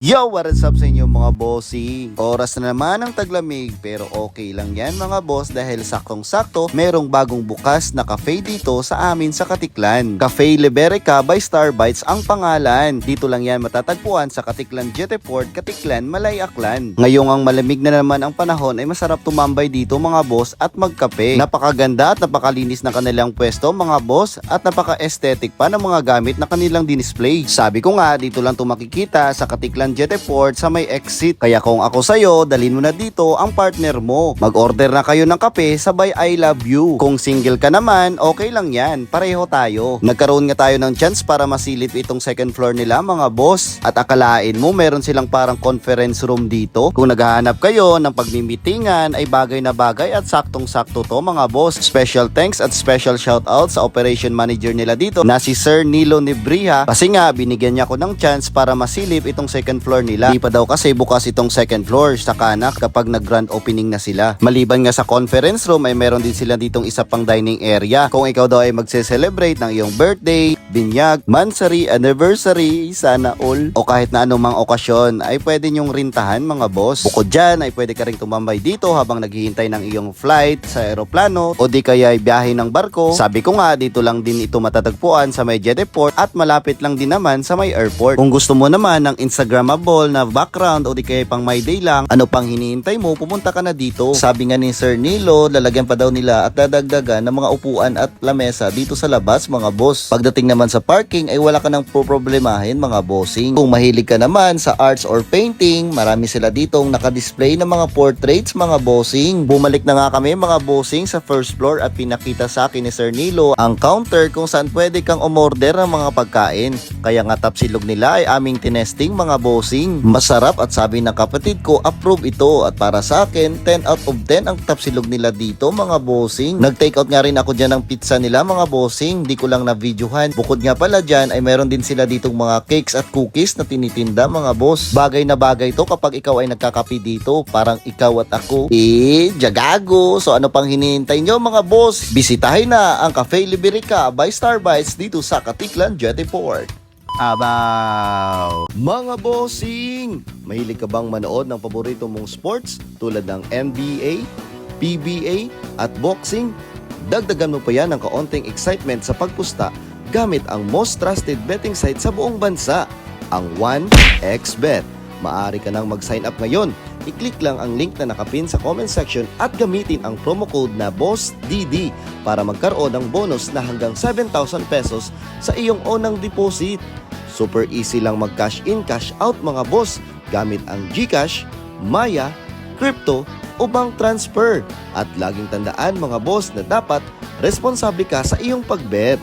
Yo, what is up sa inyo mga bossy? Oras na naman ang taglamig pero okay lang yan mga boss dahil saktong-sakto merong bagong bukas na cafe dito sa amin sa Katiklan. Cafe Liberica by Starbites ang pangalan. Dito lang yan matatagpuan sa Katiklan Jeteport, Katiklan, Malay Aklan. Ngayong ang malamig na naman ang panahon ay masarap tumambay dito mga boss at magkape. Napakaganda at napakalinis ng kanilang pwesto mga boss at napaka-aesthetic pa ng mga gamit na kanilang dinisplay. Sabi ko nga dito lang ito makikita sa Katiklan Jeteport sa may exit. Kaya kung ako sa'yo, dalhin mo na dito ang partner mo. Mag-order na kayo ng kape sabay I love you. Kung single ka naman, okay lang yan. Pareho tayo. Nagkaroon nga tayo ng chance para masilip itong second floor nila mga boss. At akalain mo meron silang parang conference room dito. Kung naghahanap kayo ng pagmimitingan ay bagay na bagay at saktong-sakto to mga boss. Special thanks at special shoutout sa operation manager nila dito na si Sir Nilo Nebriha kasi nga binigyan niya ako ng chance para masilip itong second floor nila. Di pa daw kasi bukas itong second floor sa Kanak kapag nag-grand opening na sila. Maliban nga sa conference room ay meron din sila ditong isa pang dining area. Kung ikaw daw ay magse-celebrate ng iyong birthday, binyag, mansary, anniversary, sana all, o kahit na anumang okasyon ay pwede nyong rintahan mga boss. Bukod dyan ay pwede ka rin tumambay dito habang naghihintay ng iyong flight sa aeroplano o di kaya ay biyahe ng barko. Sabi ko nga dito lang din ito matatagpuan sa may Jetport at malapit lang din naman sa may airport. Kung gusto mo naman ng Instagrammable na background o di kaya pang my day lang, ano pang hinihintay mo, pumunta ka na dito. Sabi nga ni Sir Nilo, lalagyan pa daw nila at dadagdagan ng mga upuan at lamesa dito sa labas mga boss. Pagdating naman sa parking ay wala ka nang poproblemahin mga bossing. Kung mahilig ka naman sa arts or painting, marami sila ditong nakadisplay ng mga portraits mga bossing. Bumalik na nga kami mga bossing sa first floor at pinakita sa akin ni Sir Nilo ang counter kung saan pwede kang umorder ng mga pagkain. Kaya nga tapsilog nila ay aming tinesting mga bossing. Masarap at sabi ng kapatid ko, approve ito. At para sa akin, 10 out of 10 ang tapsilog nila dito mga bossing. Nag-take out nga rin ako dyan ng pizza nila mga bossing. Di ko lang na videohan. Bukod nga pala dyan ay meron din sila ditong mga cakes at cookies na tinitinda mga boss. Bagay na bagay to kapag ikaw ay nagkakapi dito. Parang ikaw at ako. Eh, jagago. So ano pang hinihintay nyo mga boss? Bisitahin na ang Cafe Liberica by Starbites dito sa Katiklan, Jetport. Abaw! Mga bossing! Mahilig ka bang manood ng paborito mong sports tulad ng NBA, PBA at boxing? Dagdagan mo pa yan ng kaunting excitement sa pagpusta gamit ang most trusted betting site sa buong bansa, ang 1xBet. Maaari ka nang mag-sign up ngayon. I-click lang ang link na nakapin sa comment section at gamitin ang promo code na BOSSDD para magkaroon ng bonus na hanggang 7,000 pesos sa iyong unang deposit. Super easy lang mag-cash in, cash out mga boss gamit ang GCash, Maya, Crypto o bank transfer. At laging tandaan mga boss na dapat responsable ka sa iyong pagbet.